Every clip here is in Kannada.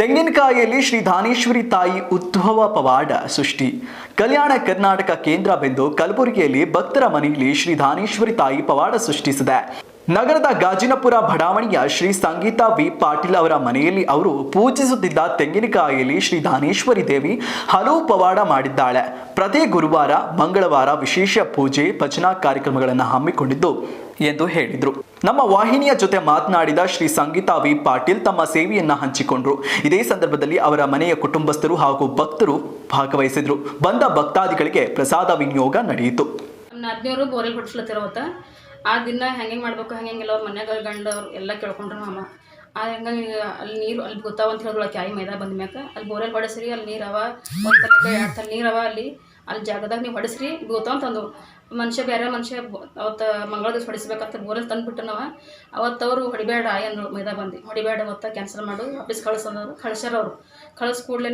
ತೆಂಗಿನಕಾಯಿಯಲ್ಲಿ ಶ್ರೀ ಧಾನೇಶ್ವರಿ ತಾಯಿ ಉದ್ಭವ ಪವಾಡ ಸೃಷ್ಟಿ. ಕಲ್ಯಾಣ ಕರ್ನಾಟಕ ಕೇಂದ್ರ ಬಿಂದು ಕಲಬುರಗಿಯಲ್ಲಿ ಭಕ್ತರ ಮನೆಯಲ್ಲಿ ಶ್ರೀ ಧಾನೇಶ್ವರಿ ತಾಯಿ ಪವಾಡ ಸೃಷ್ಟಿಸಿದೆ. ನಗರದ ಗಾಜಿನಪುರ ಬಡಾವಣೆಯ ಶ್ರೀ ಸಂಗೀತಾ ವಿ ಪಾಟೀಲ್ ಅವರ ಮನೆಯಲ್ಲಿ ಅವರು ಪೂಜಿಸುತ್ತಿದ್ದ ತೆಂಗಿನಕಾಯಿಯಲ್ಲಿ ಶ್ರೀ ಧಾನೇಶ್ವರಿ ದೇವಿ ಹಲವು ಪವಾಡ ಮಾಡಿದ್ದಾಳೆ. ಪ್ರತಿ ಗುರುವಾರ, ಮಂಗಳವಾರ ವಿಶೇಷ ಪೂಜೆ, ಭಜನಾ ಕಾರ್ಯಕ್ರಮಗಳನ್ನು ಹಮ್ಮಿಕೊಂಡಿದ್ದು ಎಂದು ಹೇಳಿದರು. ನಮ್ಮ ವಾಹಿನಿಯ ಜೊತೆ ಮಾತನಾಡಿದ ಶ್ರೀ ಸಂಗೀತಾ ವಿ. ಪಾಟೀಲ್ ತಮ್ಮ ಸೇವೆಯನ್ನ ಹಂಚಿಕೊಂಡ್ರು. ಇದೇ ಸಂದರ್ಭದಲ್ಲಿ ಅವರ ಮನೆಯ ಕುಟುಂಬಸ್ಥರು ಹಾಗೂ ಭಕ್ತರು ಭಾಗವಹಿಸಿದ್ರು. ಬಂದ ಭಕ್ತಾದಿಗಳಿಗೆ ಪ್ರಸಾದ ವಿನಿಯೋಗ ನಡೆಯಿತು. ನಾದ್ನಿಯವರು ಬೋರೆಲ್ ಹೊಡ್ಸ್ಲತ್ತಿರ ಅವತ್ತ. ಆ ದಿನ ಹೆಂಗೆ ಮಾಡ್ಬೇಕು ಹೆಂಗೆಲ್ಲ ಅವ್ರ ಮನ್ಯಾಗ ಗಂಡವ್ರು ಎಲ್ಲ ಕೇಳ್ಕೊಂಡ್ರು ಮಾಮ. ಆ ಹೆಂಗೆ ಅಲ್ಲಿ ನೀರು ಅಲ್ಲಿ ಗೊತ್ತಾವ ಅಂತ ಹೇಳಿದ್ರು ಆಕಿ ಆಯಿ ಮೈದಾ ಬಂದ ಮ್ಯಾಕ. ಅಲ್ಲಿ ಬೋರೆಲ್ ಬಡಸ್ರಿ ಅಲ್ಲಿ ನೀರವ ಒಂದು ತಲೆ ಎರಡು ತಲೆ ನೀರು ಅವ ಅಲ್ಲಿ. ಅಲ್ಲಿ ಜಾಗದಾಗ ನೀವು ಹೊಡೆಸ್ರಿ ಗೋತಾವ್ ತಂದು ಮನುಷ್ಯ ಬೇರೆ, ಮನುಷ್ಯ ಅವತ್ತು ಮಂಗಳ ದಿವಸ ಹೊಡಿಸ್ಬೇಕಂತ ಬೋರಲ್ಲಿ ತಂದುಬಿಟ್ಟು ನಾವು ಅವತ್ತು ಅವರು ಹೊಡಿಬೇಡ ಏನು ಮೈದಾ ಬಂದು. ಹೊಡಿಬೇಡ ಅವತ್ತು ಕ್ಯಾನ್ಸಲ್ ಮಾಡು, ವಾಪಸ್ ಕಳ್ಸಂದ್ರು ಕಳ್ಸ್ಯಾರ ಅವರು. ಕಳಿಸ್ ಕೂಡ್ಲೇ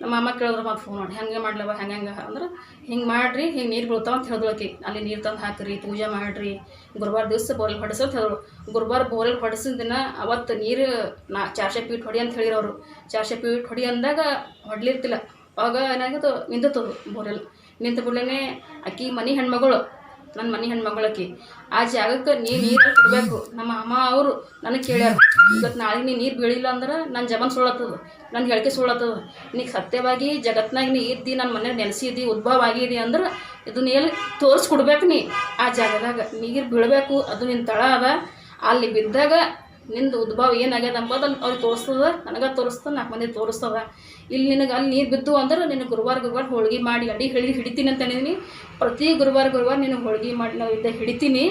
ನಮ್ಮ ಅಮ್ಮ ಕೇಳಿದ್ರು ಮತ್ತೆ ಫೋನ್ ಮಾಡಿ, ಹೆಂಗೆ ಮಾಡ್ಲವ, ಹೆಂಗೆ ಹೆಂಗೆ? ಅಂದ್ರೆ, ಹಿಂಗೆ ಮಾಡ್ರಿ, ಹಿಂಗೆ ನೀರು ಬೀಳ್ತಾವ ಅಂತ ಹೇಳಿದ್ರು ಆಕಿ. ಅಲ್ಲಿ ನೀರು ತಂದು ಹಾಕ್ರಿ, ಪೂಜೆ ಮಾಡಿರಿ, ಗುರುವಾರ ದಿವಸ ಬೋರ್ಲ್ ಹೊಡೆಸು ಅಂತ ಹೇಳಿದ್ರು. ಗುರುವಾರ ಬೋರ್ಲ್ ಹೊಡೆಸಿದ ದಿನ ಅವತ್ತು ನೀರು ನಾ ಚಾರ್ಶೆ ಪೀಟ್ ಹೊಡಿ ಅಂತ ಹೇಳಿರೋರು ಚಾರ್ಶೆ ಪೀಟ್ ಹೊಡಿ ಅಂದಾಗ ಹೊಡ್ಲಿರ್ತಿಲ್ಲ. ಅವಾಗ ಏನಾಗಿತ್ತು? ನಿಂತು ಬೋರೆಲ್. ನಿಂತ ಕೂಡಲೇ ಅಕ್ಕಿ ಮನೆ ಹೆಣ್ಮಗಳು ನನ್ನ ಮನೆ ಹೆಣ್ಮಗಳು ಆ ಜಾಗಕ್ಕೆ ನೀರು ನೀರಲ್ಲಿ ಕೊಡಬೇಕು ನಮ್ಮ ಅಮ್ಮ ಅವರು ನನಗೆ ಕೇಳ್ಯಾರ ಇವತ್ತು ನಾಳೆ ನೀ ನೀರು ಬೀಳಿಲ್ಲ ಅಂದ್ರೆ ನನ್ನ ಜಮನ್ ಸುಳ್ಳತ್ತದ ನನ್ನ ಹೇಳಿಕೆ ಸುಳ್ಳತ್ತದ. ನೀ ಸತ್ಯವಾಗಿ ಜಗತ್ನಾಗ ನೀ ಇದ್ದಿ ನನ್ನ ಮನೆ ನೆನೆಸಿದಿ ಉದ್ಭವ ಆಗಿದಿ ಅಂದ್ರೆ ಇದನ್ನ ಎಲ್ಲಿ ತೋರಿಸ್ಕೊಡ್ಬೇಕು ನೀ? ಆ ಜಾಗದಾಗ ನೀರು ಬೀಳಬೇಕು, ಅದು ನಿನ್ನ ತಳ ಅದ. ಅಲ್ಲಿ ಬಿದ್ದಾಗ ನಿಂದು ಉದ್ಭವ ಏನಾಗ್ಯದ ಅಂಬೋದು ಅವ್ರಿಗೆ ತೋರಿಸ್ತದ, ನನಗೆ ತೋರಿಸ್ತದ ನಾಲ್ಕು ಮಂದಿ ತೋರಿಸ್ತದ. ಇಲ್ಲಿ ನಿನಗೆ ಅಲ್ಲಿ ನೀರು ಬಿತ್ತು ಅಂದ್ರೆ ನಿನಗೆ ಗುರುವಾರ ಗುರುವಾರ ಹೋಳಿಗೆ ಮಾಡಿ ಅಡಿ ಹಿಡಿ ಹಿಡಿತೀನಿ ಅಂತ ಅಂದಿದ್ದೀನಿ ಪ್ರತಿ ಗುರುವಾರ ಗುರುವಾರ ನಿನಗೆ ಹೋಳ್ಗೆ ಮಾಡಿ ನಾವು ಇದ್ದ ಹಿಡಿತೀನಿ.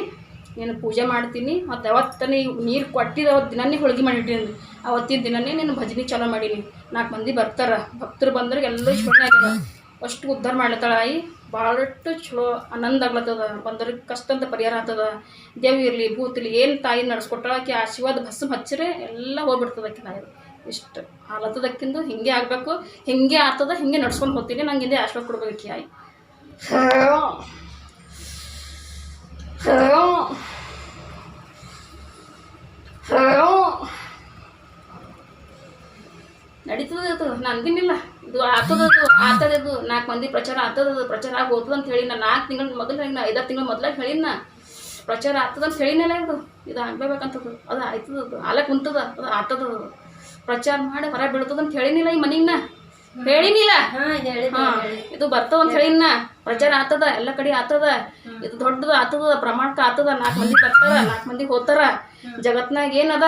ನೀನು ಪೂಜೆ ಮಾಡ್ತೀನಿ. ಮತ್ತು ಅವತ್ತನೇ ನೀರು ಕೊಟ್ಟಿದ್ದು ಅವತ್ತು ದಿನನೇ ಹೋಳ್ಗೆ ಮಾಡಿಟ್ಟಿನಿ ಅವತ್ತಿನ ದಿನನೇ ನೀನು ಭಜನೆ ಚಾಲೂ ಮಾಡೀನಿ. ನಾಲ್ಕು ಮಂದಿ ಬರ್ತಾರೆ. ಭಕ್ತರು ಬಂದ್ರೆ ಎಲ್ಲ ಚಲೋ ಆಗ್ಯದ ಅಷ್ಟು ಉದ್ಧಾರ ಮಾಡ್ಲತ್ತಾಳ ಆಯಿ. ಭಾಳಷ್ಟು ಚಲೋ ಆನಂದ ಆಗ್ಲತ್ತದ. ಬಂದವ್ರಿಗೆ ಕಷ್ಟ ಅಂತ ಪರಿಹಾರ ಆಗ್ತದ. ದೇವಿ ಇರಲಿ, ಭೂತ್ ಇರಲಿ, ಏನು ತಾಯಿ ನಡೆಸ್ಕೊಟ್ಟಾಳ ಆಕಿ, ಆಶೀರ್ವಾದ ಭಸ್ಮ ಹಚ್ಚರೆ ಎಲ್ಲ ಹೋಗ್ಬಿಡ್ತದ ಆಕೆ ನಾಯಿ ಇಷ್ಟು. ಹಾಲತ್ತದಕ್ಕಿಂದು ಹಿಂಗೆ ಆಗಬೇಕು, ಹಿಂಗೆ ಆಗ್ತದ ಹಿಂಗೆ ನಡ್ಸ್ಕೊಂಡು ಹೋಗ್ತೀನಿ, ನಂಗೆ ಹಿಂದೆ ಆಶ್ವಾಸ ಕೊಡ್ಬೇಕು ಆಯ್ ನಡೀತದ ಅದು, ನಂದಿನಿಲ್ಲ. ಇದು ಆತದದು ಆತದದು, ನಾಲ್ಕು ಮಂದಿ ಪ್ರಚಾರ ಆತದದು, ಪ್ರಚಾರ ಆಗಿ ಅಂತ ಹೇಳಿ ನಾ ನಾಲ್ಕು ತಿಂಗಳ ಮೊದಲು ಹೇಳಿ ನಾ ಐದಾರು ತಿಂಗಳ ಮೊದಲಾಗಿ ಹೇಳಿನ, ಪ್ರಚಾರ ಆಗ್ತದ ಅಂತ ಹೇಳಿನಲ್ಲ ಇದು. ಇದು ಆಗ್ಬೇಕಂತದ್ದು ಅದು ಆಯ್ತದದು ಆಲ ಕುಂತದ ಅದು ಆತದದು. ಪ್ರಚಾರ ಮಾಡಿ ಹೊರ ಬೀಳ್ತದಂತ ಹೇಳಿನಿಲ್ಲ ಈ ಮನಿಗ್ನ? ಹೇಳಿನಿಲ್ಲ? ಹಾ ಇದು ಬರ್ತಾವ ಅಂತ ಹೇಳಿನ? ಪ್ರಚಾರ ಆತದ ಎಲ್ಲ ಕಡೆ ಆತದ. ಇದು ದೊಡ್ಡದು ಆತದ ಪ್ರಮಾಣಕ ಆತದ. ನಾಲ್ಕು ಮಂದಿ ಬರ್ತಾರ ನಾಲ್ಕು ಮಂದಿ ಹೋತಾರ. ಜಗತ್ನಾಗ ಏನದ?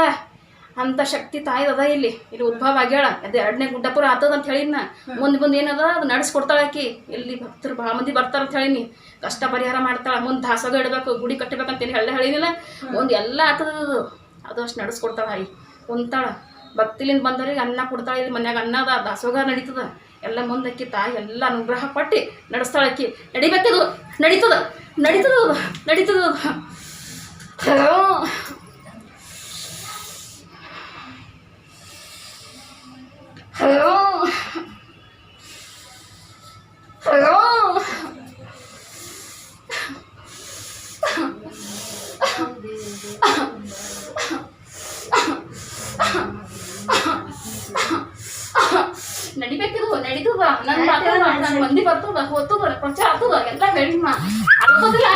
ಅಂತ ಶಕ್ತಿ ತಾಯಿದ ಅದ ಇಲ್ಲಿ. ಇಲ್ಲಿ ಉದ್ಭವ ಆಗ್ಯಾಳ. ಅದು ಎರಡನೇ ಗುಡ್ಡಪುರ ಆತದ ಅಂತ ಹೇಳಿನ. ಮುಂದೆ ಮುಂದೆ ಏನದ? ಅದು ನಡೆಸ್ಕೊಡ್ತಾಳ ಆಕಿ. ಇಲ್ಲಿ ಭಕ್ತರು ಭಾಳ ಮಂದಿ ಬರ್ತಾರ ಅಂತ ಹೇಳಿನಿ. ಕಷ್ಟ ಪರಿಹಾರ ಮಾಡ್ತಾಳ. ಮುಂದೆ ದಾಸೋಗ ಇಡಬೇಕು ಗುಡಿ ಕಟ್ಟಬೇಕಂತೇಳಿ ಹೇಳಿ ಹೇಳ ಹೇಳಿನಿಲ್ಲ. ಮುಂದೆ ಎಲ್ಲ ಆತದ ಅದು ಅದು ಅಷ್ಟು ನಡೆಸ್ಕೊಡ್ತಾಳ ಆಯಿ ಕುಂತಾಳ. ಭಕ್ತಿಲಿಂದ ಬಂದವ್ರಿಗೆ ಅನ್ನ ಕೊಡ್ತಾಳೆ, ಇಲ್ಲಿ ಮನ್ಯಾಗ ಅನ್ನ ಅದ ದಾಸೋಗ ನಡೀತದ. ಎಲ್ಲ ಮುಂದಕ್ಕಿ ತಾಯಿ ಎಲ್ಲ ಅನುಗ್ರಹ ಪಟ್ಟಿ ನಡೆಸ್ತಾಳೆ ಅಕ್ಕಿ. ನಡಿಬೇಕದು ನಡೀತದ ನಡೀತದ ನಡೀತದ ಹಲೋ. ನಡೀತದ ನನ್ನ ಮಾತದ ನನ್ನ ಮಂದಿ ಬರ್ತದ ಹೋಗ್ತದ ಪ್ರಚಾರ ಆಗ್ತದ ಎಲ್ಲ ಹೇಳಿ ಮಾ ಅಲ್ಲದಿಲ್ಲ